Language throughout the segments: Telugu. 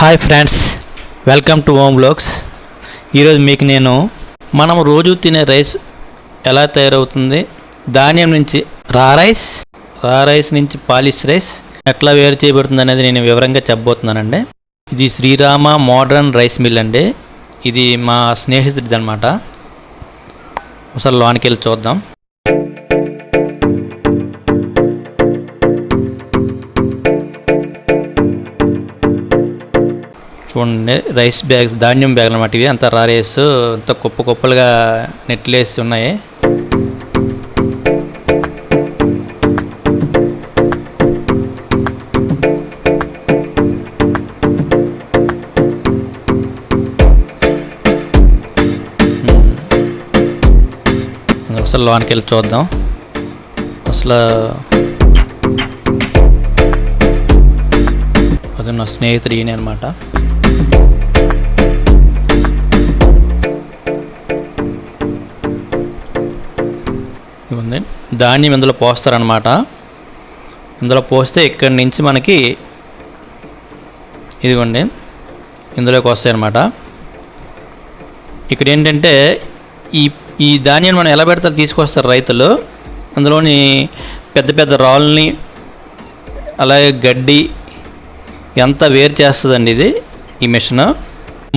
Hi friends welcome to home blogs. ఈరోజు మీకు నేను మనం రోజు తినే రైస్ ఎలా తయారవుతుంది ధాన్యం నుంచి రా రైస్ రా రైస్ నుంచి పాలిష్ రైస్ ఎట్లా వేరు చేయబడుతుంది అనేది నేను వివరంగా చెప్పబోతున్నానండి. ఇది శ్రీరామ మోడర్న్ రైస్ మిల్ అండి. ఇది మా స్నేహితుడిది అనమాట ఒకసారి లోనికి వెళ్ళి చూద్దాం. చూడండి రైస్ బ్యాగ్స్ ధాన్యం బ్యాగ్ అనమాట ఇవి. అంత రా రైస్ అంత కుప్ప కుప్పలుగా నెట్లేసి ఉన్నాయి. Hmm. ఒకసారి లోనికి వెళ్ళి చూద్దాం. అసలు అది నా స్నేహితుడు ఈయన అనమాట ఉంది. ధాన్యం ఇందులో పోస్తారనమాట ఇందులో పోస్తే ఇక్కడి నుంచి మనకి ఇదిగోండి ఇందులోకి వస్తాయి అనమాట ఇక్కడ ఏంటంటే ఈ ఈ ధాన్యం మనం ఎలా పెడతారు తీసుకొస్తారు రైతులు? అందులోని పెద్ద పెద్ద రాళ్ళని అలాగే గడ్డి ఎంత వేరు చేస్తుందండి ఇది ఈ మిషన్?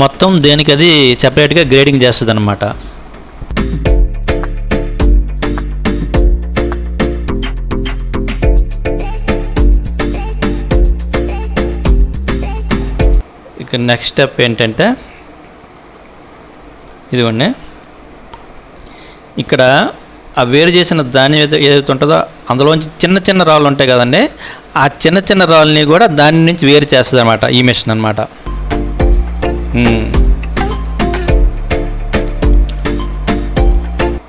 మొత్తం దేనికి అది సెపరేట్గా గ్రేడింగ్ చేస్తుంది అనమాట నెక్స్ట్ స్టెప్ ఏంటంటే ఇదిగోండి. ఇక్కడ ఆ వేరు చేసిన ధాన్యం ఏదైతే ఉంటుందో అందులోంచి చిన్న చిన్న రాళ్ళు ఉంటాయి కదండి ఆ చిన్న చిన్న రాళ్ళని కూడా దాని నుంచి వేరు చేస్తుంది అనమాట ఈ మిషన్ అనమాట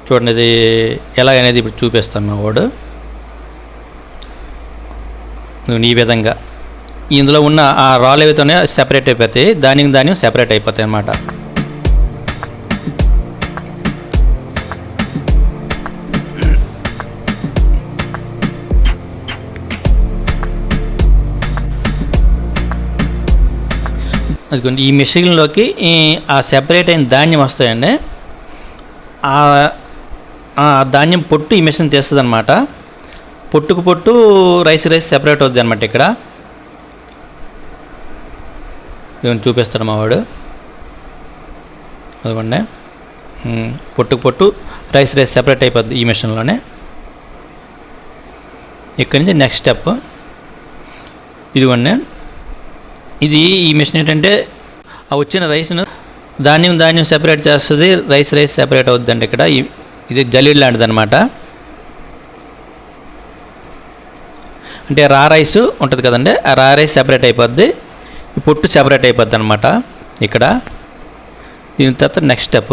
చూడండి ఇది ఎలా అనేది ఇప్పుడు చూపిస్తాను మా వాడు. ఈ విధంగా. ఇందులో ఉన్న ఆ రాళ్ళు ఏవైతే సెపరేట్ అయిపోతాయి దానికి ధాన్యం సెపరేట్ అయిపోతాయి అన్నమాట. అదిగోండి ఈ మిషన్లోకి ఆ సెపరేట్ అయిన ధాన్యం వస్తాయండి. ఆ ఆ ధాన్యం పొట్టు ఈ మిషన్ తీస్తుంది అనమాట పొట్టుకు పొట్టు రైస్ రైస్ సెపరేట్ అవుద్ది అనమాట ఇక్కడ. ఇవన్నీ చూపిస్తాడు మా వాడు అదిగోండి పొట్టుకు పొట్టు రైస్ రైస్ సెపరేట్ అయిపోద్ది ఈ మిషన్లోనే. ఇక్కడి నుంచి నెక్స్ట్ స్టెప్. ఇదిగోండి. ఇది ఈ మిషన్ ఏంటంటే ఆ వచ్చిన రైస్ను ధాన్యం ధాన్యం సెపరేట్ చేస్తుంది రైస్ రైస్ సెపరేట్ అవుద్దండి ఇక్కడ. ఇది జలీడ్ లాంటిది అనమాట అంటే రా రైస్ ఉంటుంది కదండి ఆ రా రైస్ సెపరేట్ అయిపోద్ది. పొట్టు సెపరేట్ అయిపోద్ది అనమాట ఇక్కడ. దీని తర్వాత నెక్స్ట్ స్టెప్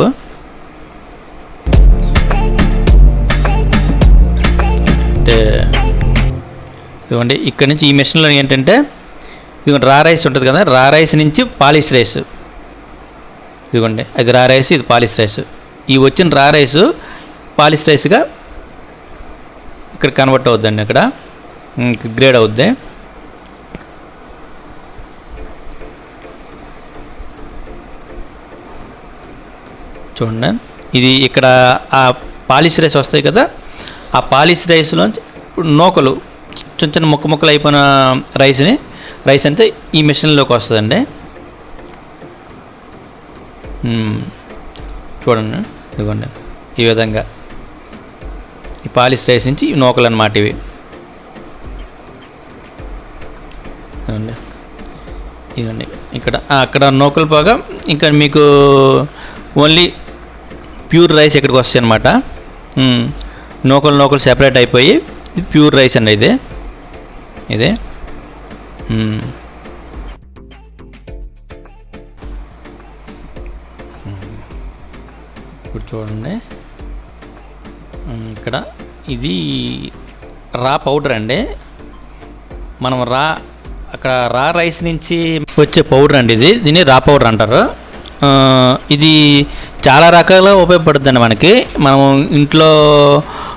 అంటే ఇదిగోండి ఇక్కడ నుంచి ఈ మిషన్లో ఏంటంటే ఇదిగోండి రా రైస్ ఉంటుంది కదా రా రైస్ నుంచి పాలిష్ రైస్ ఇదిగోండి అది రా రైస్ ఇది పాలిష్ రైస్ ఈ వచ్చిన రా రైస్ పాలిష్ రైస్గా ఇక్కడ కన్వర్ట్ అవుద్దండి ఇక్కడ గ్రేడ్ అవుద్ది. చూడండి ఇది ఇక్కడ ఆ పాలిష్ రైస్ వస్తాయి కదా ఆ పాలిష్ రైస్లో ఇప్పుడు నూకలు చిన్న చిన్న ముక్క ముక్కలు అయిపోయిన రైస్ని రైస్ అంతా ఈ మిషన్లోకి వస్తుందండి. చూడండి ఇదిగోండి. ఈ విధంగా ఈ పాలిష్ రైస్ నుంచి ఈ నూకలు అన్నమాట ఇవి. ఇదిగోండి. ఇక్కడ అక్కడ నూకలు పోగా ఇంకా మీకు ఓన్లీ ప్యూర్ రైస్ ఇక్కడికి వస్తాయి అనమాట నూకలు నూకలు సెపరేట్ అయిపోయి ఇది ప్యూర్ రైస్ అండి ఇది. ఇది. ఇప్పుడు చూడండి. ఇక్కడ ఇది రా పౌడర్ అండి. మనం రా అక్కడ రా రైస్ నుంచి వచ్చే పౌడర్ అండి ఇది. దీన్ని రా పౌడర్ అంటారు. ఇది చాలా రకాలుగా ఉపయోగపడుతుంది మనకి. మనం ఇంట్లో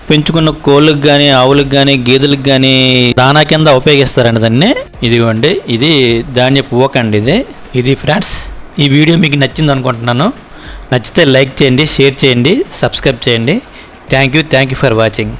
పెంచుకున్న కోళ్ళకి కానీ ఆవులకు కానీ గేదెలకు కానీ దానా కింద ఉపయోగిస్తారండి దాన్ని. ఇదిగోండి ఇది ధాన్యపు ఊకండి ఇది. ఇది ఫ్రెండ్స్ ఈ వీడియో మీకు నచ్చింది అనుకుంటున్నాను. నచ్చితే లైక్ చేయండి షేర్ చేయండి సబ్స్క్రైబ్ చేయండి. Thank you thank you for watching.